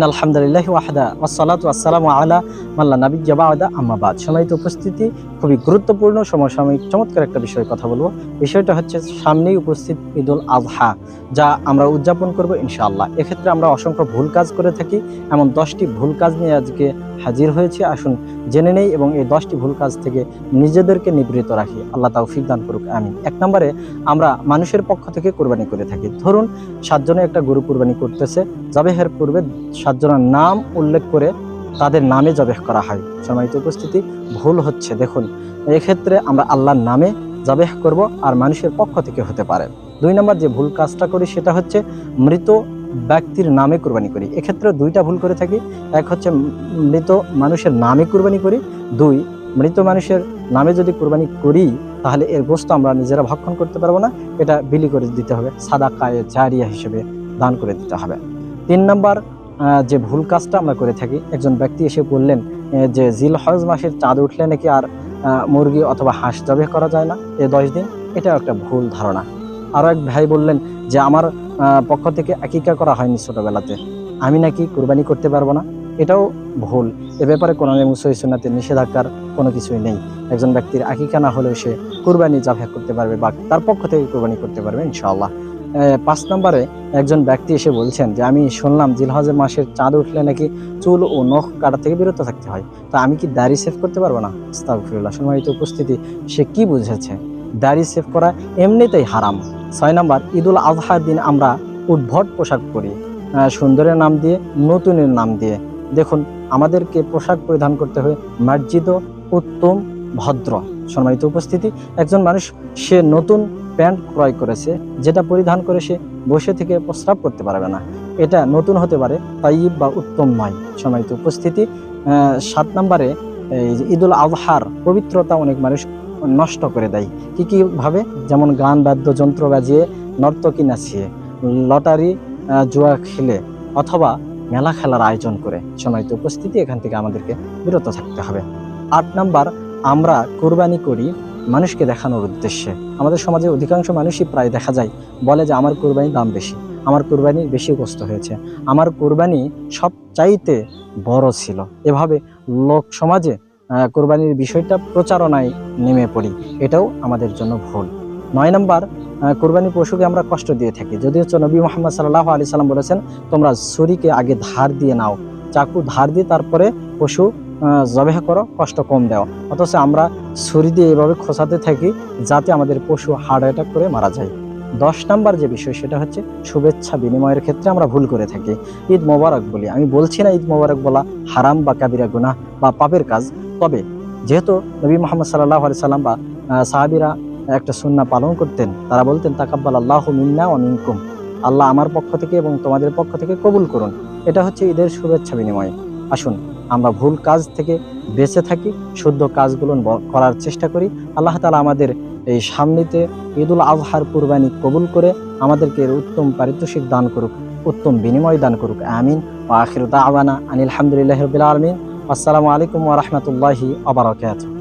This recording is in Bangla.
আলহামদুলিল্লাহ ওয়াহদা ওয়াসালাতু আসসালামু আলা মাল্লা নাবী জাবাদা আম্মাবাদ সময়িত উপস্থিতি, খুবই গুরুত্বপূর্ণ, সমসাময়িক, চমৎকার একটা বিষয়ে কথা বলব। বিষয়টা হচ্ছে সামনেই উপস্থিত ঈদুল আজহা যা আমরা উদযাপন করব ইনশাআল্লাহ। এক্ষেত্রে আমরা অসংখ্য ভুল কাজ করে থাকি। এমন দশটি ভুল কাজ নিয়ে আজকে হাজির হয়েছে। আসুন জেনে নেই এবং এই দশটি ভুল কাজ থেকে নিজেদেরকে নিবৃত রাখি। আল্লাহ তাওফিক দান করুক। আমি এক নম্বরে, আমরা মানুষের পক্ষ থেকে কোরবানি করে থাকি। ধরুন, সাতজনে একটা গরু কোরবানি করতেছে, জবেহের পূর্বে সাতজনের নাম উল্লেখ করে তাদের নামে জবেহ করা হয়। সম্মানিত উপস্থিতি, ভুল হচ্ছে, দেখুন। এক্ষেত্রে আমরা আল্লাহর নামে জবেহ করব আর মানুষের পক্ষ থেকে হতে পারে। দুই নম্বর যে ভুল কাজটা করি সেটা হচ্ছে মৃত ব্যক্তির নামে কোরবানি করি। এক্ষেত্রে দুইটা ভুল করে থাকি। এক হচ্ছে মৃত মানুষের নামে কোরবানি করি। দুই, মৃত মানুষের নামে যদি কোরবানি করি, তাহলে এর গোস্ত আমরা নিজেরা ভক্ষণ করতে পারব না। এটা বিলি করে দিতে হবে। সাদা কায়ে জারিয়া হিসেবে দান করে দিতে হবে। তিন নম্বর যে ভুল কাজটা আমরা করে থাকি, একজন ব্যক্তি এসে বললেন যে জিল হজ মাসের চাঁদ উঠলে নাকি আর মুরগি অথবা হাঁস জবে করা যায় না? এই দশ দিন এটা একটা ভুল ধারণা। আরও এক ভাই বললেন যে, আমার পক্ষ থেকে আকিকা করা হয়নি ছোটোবেলাতে। আমি নাকি কুরবানি করতে পারব না। এটাও ভুল। এ ব্যাপারে কোনো মুসই সুন্নাতে নিষেধাজ্ঞার কোনো কিছুই নেই। একজন ব্যক্তির আকিকা না হলেও সে কুরবানি জাভা করতে পারবে বা তার পক্ষ থেকে কুরবানি করতে পারবে, ইনশাআল্লাহ। পাঁচ নম্বরে একজন ব্যক্তি এসে বলছেন যে, আমি শুনলাম জিলহজের মাসের চাঁদ উঠলে নাকি চুল ও নখ কাটা থেকে বিরত থাকতে হয়। তা আমি কি দাড়ি সেভ করতে পারব না? আস্তাগফিরুল্লাহ, সম্মানিত উপস্থিতি, সে কি বুঝেছে? দাড়ি সেভ করা এমনিতেই হারাম। ছয় নম্বর, ঈদুল আজহার দিন আমরা উদ্ভট পোশাক পরি। সুন্দরের নাম দিয়ে, নতুনের নাম দিয়ে। দেখুন, আমাদেরকে পোশাক পরিধান করতে হবে মার্জিত উত্তম, ভদ্র। সম্মানিত উপস্থিতি, একজন মানুষ সে নতুন প্যান্ট ক্রয় করেছে, যেটা পরিধান করে সে বসে থেকে প্রস্রাব করতে পারবে না। এটা নতুন হতে পারে তাইব বা উত্তম নয় সম্মানিত উপস্থিতি সাত নম্বরে ঈদুল আজহার, পবিত্রতা অনেক মানুষ নষ্ট করে দেয়। কী কীভাবে যেমন গান বাদ্যযন্ত্র বাজিয়ে, নর্তকী নাচিয়ে, লটারি জুয়া খেলে, অথবা মেলা খেলার আয়োজন করে। সময়ত উপস্থিতি, এখান থেকে আমাদেরকে বিরত থাকতে হবে। আট নাম্বার, আমরা কোরবানি করি মানুষকে দেখানোর উদ্দেশ্যে। আমাদের সমাজে অধিকাংশ মানুষই প্রায় দেখা যায়, বলে যে আমার কোরবানির দাম বেশি, আমার কোরবানি বেশি কষ্ট হয়েছে। আমার কোরবানি সব চাইতে বড় ছিল। এভাবে লোক সমাজে কোরবানির বিষয়টা প্রচারণায় নেমে পড়ি। এটাও আমাদের জন্য ভুল। নয় নম্বর কোরবানি পশুকে আমরা কষ্ট দিয়ে থাকি। যদি হচ্ছে নবী মোহাম্মদ সাল্লাহ আলি সাল্লাম বলেছেন, তোমরা ছুরিকে আগে ধার দিয়ে নাও। চাকু ধার দিয়ে তারপরে পশু জবেহ করো, কষ্ট কম দেওয়া অথচ আমরা ছুরি দিয়ে এভাবে খোসাতে থাকি যাতে আমাদের পশু হার্ট অ্যাটাক করে মারা যায়। দশ নাম্বার যে বিষয়, সেটা হচ্ছে শুভেচ্ছা বিনিময়ের ক্ষেত্রে আমরা ভুল করে থাকি। ঈদ মোবারক বলি। আমি বলছি না ঈদ মোবারক বলা হারাম বা কাবিরা গুনাহ বা পাপের কাজ। তবে যেহেতু নবী মোহাম্মদ সাল্লাহ আলি সাল্লাম বা সাহাবিরা একটা সুন্না পালন করতেন, তারা বলতেন, তাকাব্বাল আল্লাহ মিন্না ও মিনকুম। আল্লাহ আমার পক্ষ থেকে এবং তোমাদের পক্ষ থেকে কবুল করুন। এটা হচ্ছে ঈদের শুভেচ্ছা বিনিময়। আসুন আমরা ভুল কাজ থেকে বেঁচে থাকি, শুদ্ধ কাজগুলো করার চেষ্টা করি। আল্লাহ তালা আমাদের এই সামনেতে ঈদুল আজহার কুরবানি কবুল করে আমাদেরকে উত্তম পারিতোষিক দান করুক, উত্তম বিনিময় দান করুক। আমিন। ও আখির দাওয়ানা আনিল আলহামদুলিল্লাহ রবিল আলমিন। আসসালামু আলাইকুম ওরহমতুল্লাহি আবরাকাত